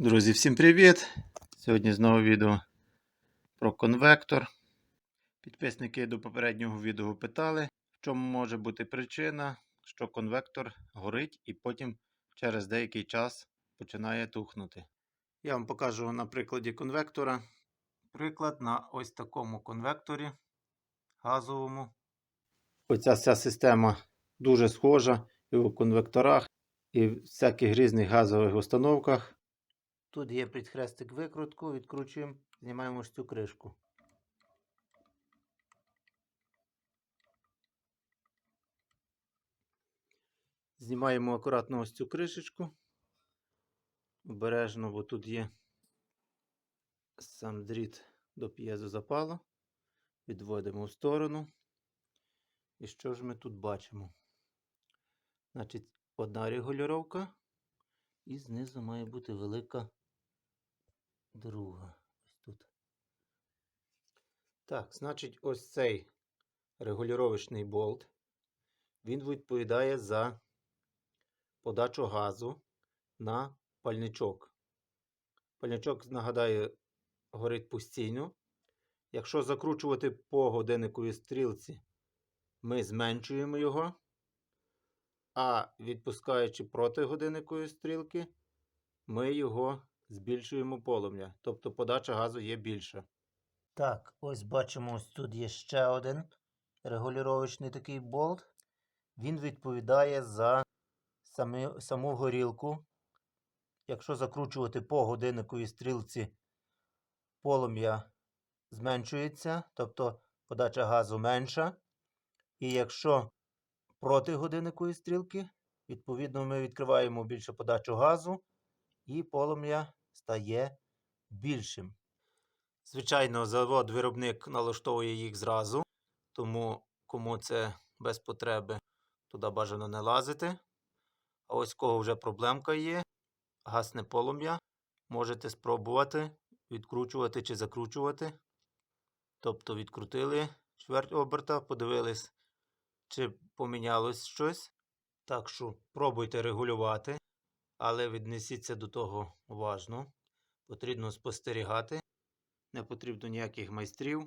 Друзі, всім привіт! Сьогодні знову відео про конвектор. Підписники до попереднього відео питали, в чому може бути причина, що конвектор горить і потім через деякий час починає тухнути. Я вам покажу на прикладі конвектора. Приклад на ось такому конвекторі газовому. Оця вся система дуже схожа і у конвекторах, і в всяких різних газових установках. Тут є підхрестик викрутку, відкручуємо, знімаємо ось цю кришку. Знімаємо акуратно ось цю кришечку. Обережно, бо тут є сам дріт до п'єзозапалу. Відводимо в сторону. І що ж ми тут бачимо? Значить, одна регулювання. І знизу має бути велика друга. Ось тут. Так, значить, ось цей регулювачний болт. Він відповідає за подачу газу на пальничок. Пальничок, нагадаю, горить постійно. Якщо закручувати по годинниковій стрілці, ми зменшуємо його. А відпускаючи проти годинникової стрілки, ми його збільшуємо полум'я. Тобто подача газу є більша. Так, ось бачимо, ось тут є ще один регулювачний такий болт. Він відповідає за самі, саму горілку. Якщо закручувати по годинниковій стрілці, полум'я зменшується, тобто подача газу менша. І якщо проти годинникової стрілки, відповідно, ми відкриваємо більше подачу газу, і полум'я стає більшим. Звичайно, завод-виробник налаштовує їх зразу, тому кому це без потреби, туди бажано не лазити. А ось кого вже проблемка є, гасне полум'я, можете спробувати відкручувати чи закручувати. Тобто відкрутили чверть оберта, подивились, чи помінялось щось. Так що пробуйте регулювати, але віднесіться до того уважно. Потрібно спостерігати. Не потрібно ніяких майстрів,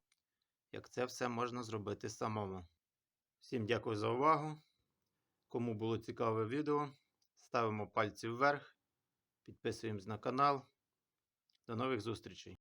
як це все можна зробити самому. Всім дякую за увагу. Кому було цікаве відео, ставимо пальці вверх, підписуємось на канал. До нових зустрічей!